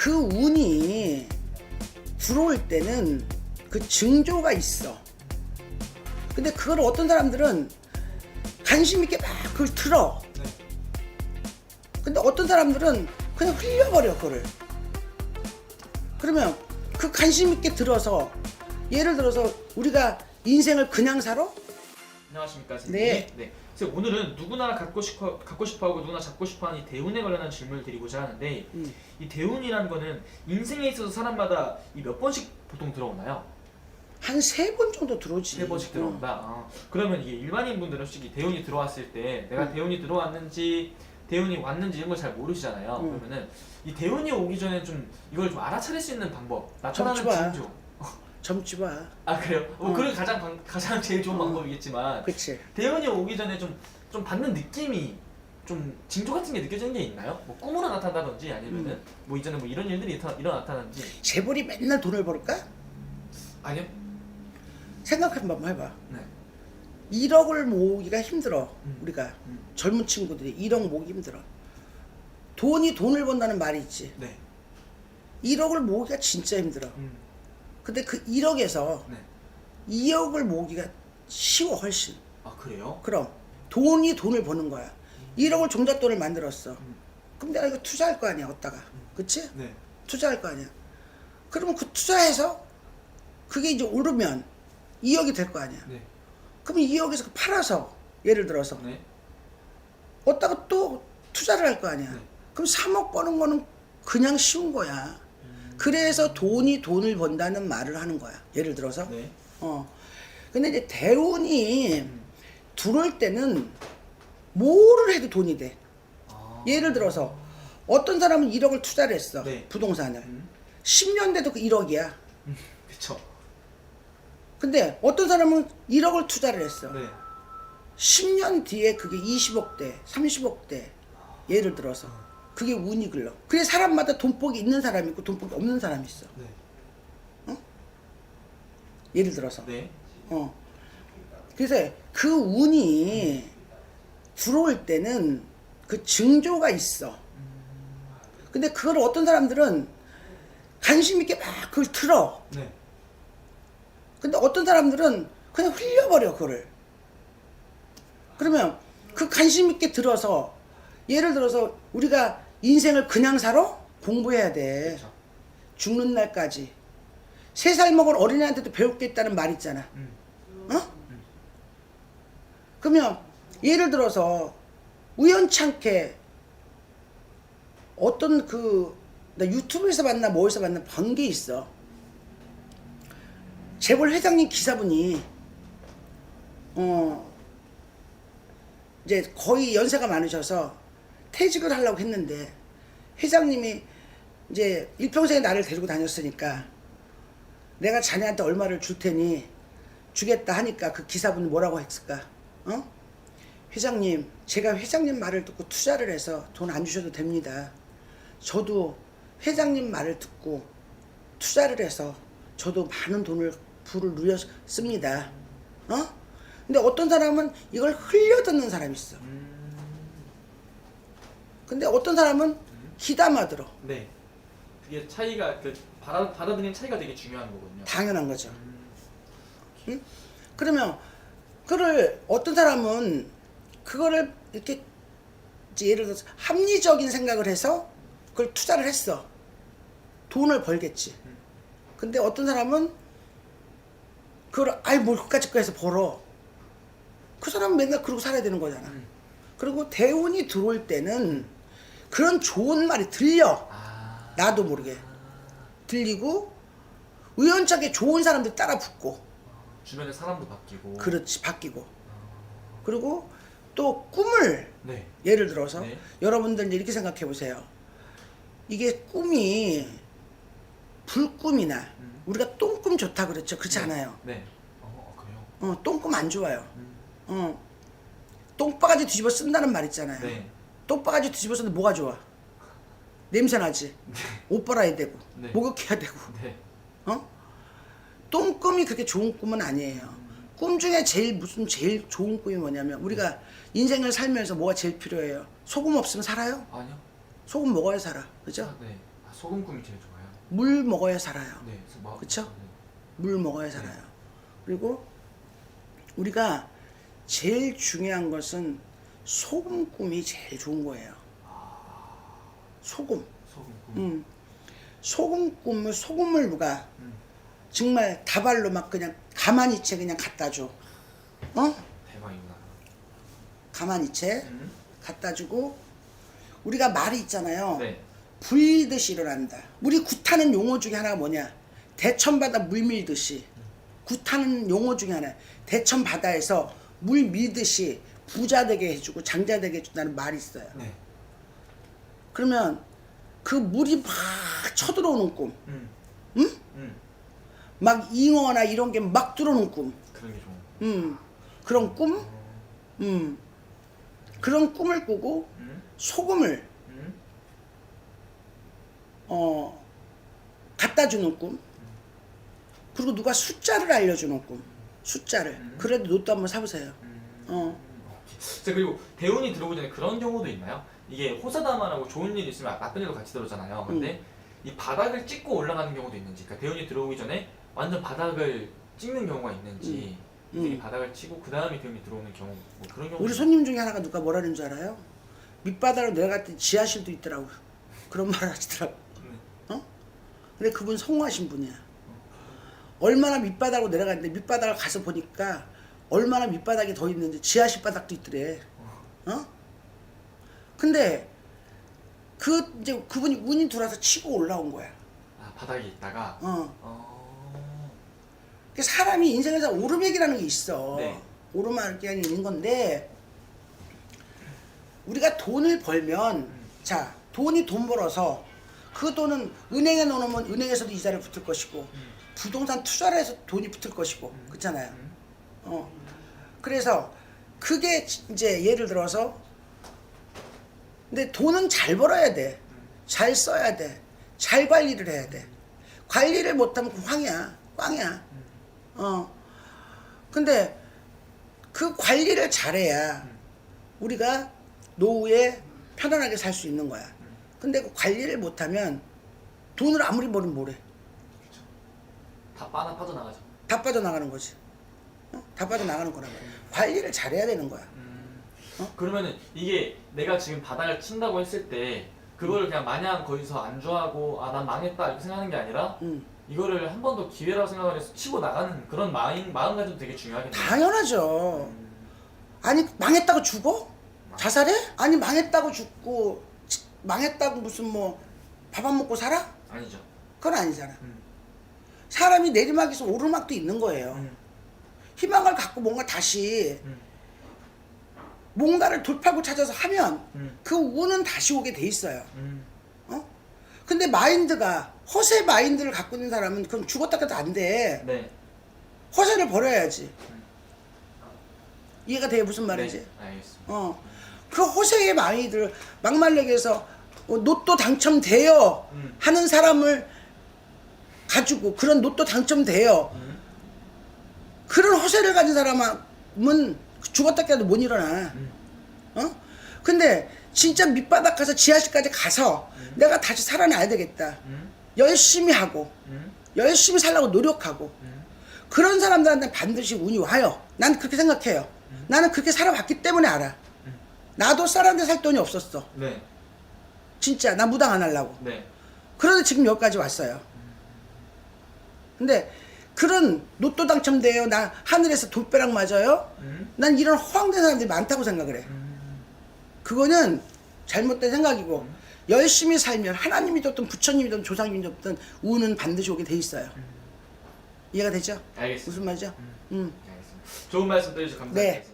그 운이 들어올 때는 그 징조가 있어. 근데 그걸 어떤 사람들은 관심 있게 막 그걸 틀어. 네. 근데 어떤 사람들은 그냥 흘려버려 그거를. 그러면 그 관심 있게 들어서 예를 들어서 우리가 인생을 그냥 살아? 안녕하십니까 네. 선생님. 네. 그래서 오늘은 누구나 갖고 싶어 갖고 싶어하고 누구나 잡고 싶어하는 이 대운에 관련한 질문을 드리고자 하는데 음. 이 대운이라는 거는 인생에 있어서 사람마다 이 몇 번씩 보통 들어오나요? 한 세 번 정도 들어오지. 세 번씩 들어온다. 아, 그러면 이게 일반인 분들은 솔직히 대운이 들어왔을 때 내가 음. 대운이 들어왔는지 대운이 왔는지 이런 걸 잘 모르시잖아요. 음. 그러면은 이 대운이 오기 전에 좀 이걸 좀 알아차릴 수 있는 방법, 나타나는. 징조. 젊지 마. 아 그래요? 뭐 어. 그게 가장 방- 가장 제일 좋은 어. 방법이겠지만 그치. 대운이 오기 전에 좀, 좀 받는 느낌이 좀 징조 같은 게 느껴지는 게 있나요? 뭐 꿈으로 나타난다든지 아니면은 음. 뭐 이전에 뭐 이런 일들이 일어나 나타나는지 재벌이 맨날 돈을 벌까? 아니요? 생각 한번 해봐. 네 1억을 모으기가 힘들어. 음. 우리가 음. 젊은 친구들이 1억 모으기 힘들어. 돈이 돈을 번다는 말이 있지. 네 1억을 모으기가 진짜 힘들어. 음. 근데 그 1억에서 네. 2억을 모으기가 쉬워 훨씬. 아 그래요? 그럼 돈이 돈을 버는 거야. 1억을 종잣돈을 만들었어. 음. 그럼 내가 이거 투자할 거 아니야, 어디다가. 그치? 네 투자할 거 아니야. 그러면 그 투자해서 그게 이제 오르면 2억이 될 거 아니야. 네. 그럼 2억에서 그 팔아서 예를 들어서 네. 어디다가 또 투자를 할 거 아니야. 네. 그럼 3억 버는 거는 그냥 쉬운 거야. 음. 그래서 돈이 돈을 번다는 말을 하는 거야. 예를 들어서. 네. 어. 근데 이제 대운이 음. 들어올 때는 뭐를 해도 돈이 돼. 아. 예를 들어서 어떤 사람은 1억을 투자를 했어. 네. 부동산을. 음. 10년 돼도 그 1억이야. 그쵸. 근데 어떤 사람은 1억을 투자를 했어. 네. 10년 뒤에 그게 20억대, 30억대. 예를 들어서. 그게 운이 글러. 그래 사람마다 돈복이 있는 사람이 있고 돈복이 없는 사람이 있어. 네. 예를 들어서. 네. 어. 그래서 그 운이 들어올 때는 그 징조가 있어. 근데 그걸 어떤 사람들은 관심 있게 막 그걸 틀어. 네. 근데 어떤 사람들은 그냥 흘려버려 그거를. 그러면 그 관심 있게 들어서 예를 들어서 우리가 인생을 그냥 살아? 공부해야 돼. 그쵸. 죽는 날까지. 세 살 먹은 어린애한테도 배울 게 있다는 말 있잖아. 음. 어? 그러면 예를 들어서 우연찮게 어떤 그 나 유튜브에서 봤나 뭐에서 봤나 본 게 있어. 재벌 회장님 기사분이 어 이제 거의 연세가 많으셔서 퇴직을 하려고 했는데 회장님이 이제 일평생에 나를 데리고 다녔으니까 내가 자네한테 얼마를 줄 테니 주겠다 하니까 그 기사분이 뭐라고 했을까? 어? 회장님, 제가 회장님 말을 듣고 투자를 해서 돈 안 주셔도 됩니다. 저도 회장님 말을 듣고 투자를 해서 저도 많은 돈을 부를 누렸습니다. 어? 근데 어떤 사람은 이걸 흘려 듣는 사람이 있어. 음. 근데 어떤 사람은 기담아 들어. 네. 그게 차이가 그 받아 받아들이는 차이가 되게 중요한 거군요. 당연한 거죠. 음. 응? 그러면 그를 어떤 사람은 그거를 이렇게 이제 예를 들어서 합리적인 생각을 해서 그걸 투자를 했어. 돈을 벌겠지. 근데 어떤 사람은 그걸 아이 뭘 그까짓 거 해서 벌어. 그 사람은 맨날 그러고 살아야 되는 거잖아. 음. 그리고 대운이 들어올 때는 그런 좋은 말이 들려. 아. 나도 모르게. 들리고 우연찮게 좋은 사람들 따라 붙고 주변에 사람도 바뀌고. 그렇지 바뀌고 그리고 또 꿈을 네. 예를 들어서 네. 여러분들 이렇게 생각해 보세요 이게 꿈이 불꿈이나 음. 우리가 똥꿈 좋다 그랬죠 그렇지 네. 않아요 네. 어, 어, 그래요. 어 똥꿈 안 좋아요 음. 어 똥바가지 뒤집어 쓴다는 말 있잖아요 네. 똥바가지 뒤집어 쓰는데 뭐가 좋아 냄새 나지 옷 빨아야 되고 네. 목욕해야 되고 네. 어? 똥꿈이 그렇게 좋은 꿈은 아니에요. 꿈 중에 제일 무슨 제일 좋은 꿈이 뭐냐면 우리가 인생을 살면서 뭐가 제일 필요해요? 소금 없으면 살아요? 아니요. 소금 먹어야 살아. 그죠? 아, 네. 아, 소금 꿈이 제일 좋아요. 물 먹어야 살아요. 네. 그래서 뭐, 그쵸? 네. 물 먹어야 살아요. 그리고 우리가 제일 중요한 것은 소금 꿈이 제일 좋은 거예요. 소금. 소금 꿈. 음. 소금 꿈을 소금을 누가 음. 정말 다발로 막 그냥 가만히 채 그냥 갖다 줘. 어? 대박이구나. 가만히 채 음. 갖다 주고 우리가 말이 있잖아요. 네. 불듯이 일어난다. 우리 굿하는 용어 중에 하나가 뭐냐? 대천바다 물 밀듯이 굿하는 용어 중에 하나. 대천바다에서 물 밀듯이 부자 되게 해주고 장자 되게 해준다는 말이 있어요. 네. 그러면 그 물이 막 쳐들어오는 꿈, 음. 응? 음. 막 잉어나 이런 게 막 들어오는 꿈, 그런 게 좋은. 음, 그런 꿈, 음, 그런 꿈을 꾸고 음. 소금을 음. 어 갖다 주는 꿈 그리고 누가 숫자를 알려주는 꿈 숫자를 음. 그래도 로또 한번 사보세요 음. 어 자 그리고 대운이 들어오기 전에 그런 경우도 있나요? 이게 호사다마라고 좋은 일 있으면 나쁜 일도 같이 들어오잖아요. 근데 음. 이 바닥을 찍고 올라가는 경우도 있는지, 그러니까 대운이 들어오기 전에 완전 바닥을 찍는 경우가 있는지, 음. 음. 바닥을 치고 그 다음에 대운이 들어오는 경우, 뭐 그런 경우. 우리 손님 중에 하나가 누가 뭐라는 줄 알아요 밑바닥으로 때 지하실도 있더라고 그런 말을 하시더라고 네. 어 근데 그분 성공하신 분이야 얼마나 밑바닥으로 내려갔는데 밑바닥을 가서 보니까 얼마나 밑바닥이 더 있는지 지하실 바닥도 있더래 어 근데 그 이제 그분이 운이 들어와서 치고 올라온 거야 아 바닥에 있다가. 어 어. 그 사람이 인생에서 오르막이라는 게 있어. 네. 오르막이 있는 건데 우리가 돈을 벌면 음. 자 돈이 돈 벌어서 그 돈은 은행에 넣으면 은행에서도 이자를 붙을 것이고 음. 부동산 투자를 해서 돈이 붙을 것이고 음. 그렇잖아요. 음. 어 그래서 그게 이제 예를 들어서 근데 돈은 잘 벌어야 돼. 잘 써야 돼. 잘 관리를 해야 돼. 관리를 못하면 그 황이야. 꽝이야. 어. 근데 그 관리를 잘해야 우리가 노후에 편안하게 살 수 있는 거야. 근데 그 관리를 못하면 돈을 아무리 벌으면 뭐래. 다 빠나 빠져나가죠. 다 빠져나가는 거지. 어? 다 빠져나가는 말이야. 관리를 잘해야 되는 거야. 음. 어? 그러면은 이게 내가 지금 바닥을 친다고 했을 때 그거를 그냥 마냥 거기서 안주하고 아 난 망했다 이렇게 생각하는 게 아니라 음. 이거를 한 번 더 기회라고 생각을 해서 치고 나가는 그런 마음 마음가짐도 되게 중요하겠네요. 당연하죠. 음. 아니 망했다고 죽어? 자살해? 아니 망했다고 죽고 치- 망했다고 무슨 뭐 밥 안 먹고 살아? 아니죠. 그건 아니잖아. 음. 사람이 내리막에서 오르막도 있는 거예요. 음. 희망을 갖고 뭔가 다시 음. 뭔가를 돌파구 찾아서 하면 음. 그 운은 다시 오게 돼 있어요. 음. 어? 근데 마인드가 허세 마인드를 갖고 있는 사람은 그럼 죽었다 해도 안 돼. 네. 허세를 버려야지. 이해가 돼 무슨 말인지? 네. 알겠습니다. 어. 그 허세의 마인드를 막말레기에서 어, 로또 당첨돼요 음. 하는 사람을 가지고 그런 로또 당첨돼요 음. 그런 허세를 가진 사람은 죽었다 깨도 못 일어나. 음. 어? 근데 진짜 밑바닥 가서 지하실까지 가서 내가 다시 살아나야 되겠다. 음. 열심히 하고 음. 열심히 살라고 노력하고 음. 그런 사람들한테 반드시 운이 와요. 난 그렇게 생각해요. 나는 그렇게 살아봤기 때문에 알아. 나도 쌀한테 살 돈이 없었어. 네. 진짜 나 무당 안 하려고. 네. 그런데 지금 여기까지 왔어요. 근데 그런 로또 당첨돼요. 나 하늘에서 돌벼락 맞아요. 음. 난 이런 허황된 사람들이 많다고 생각을 해. 음. 그거는 잘못된 생각이고 열심히 살면 하나님이 줬든 부처님이 든 조상님이 줬든 운은 반드시 오게 돼 있어요. 이해가 되죠? 알겠습니다. 무슨 말이죠? 음. 알겠습니다. 좋은 말씀 들어주셔서 감사합니다. 네.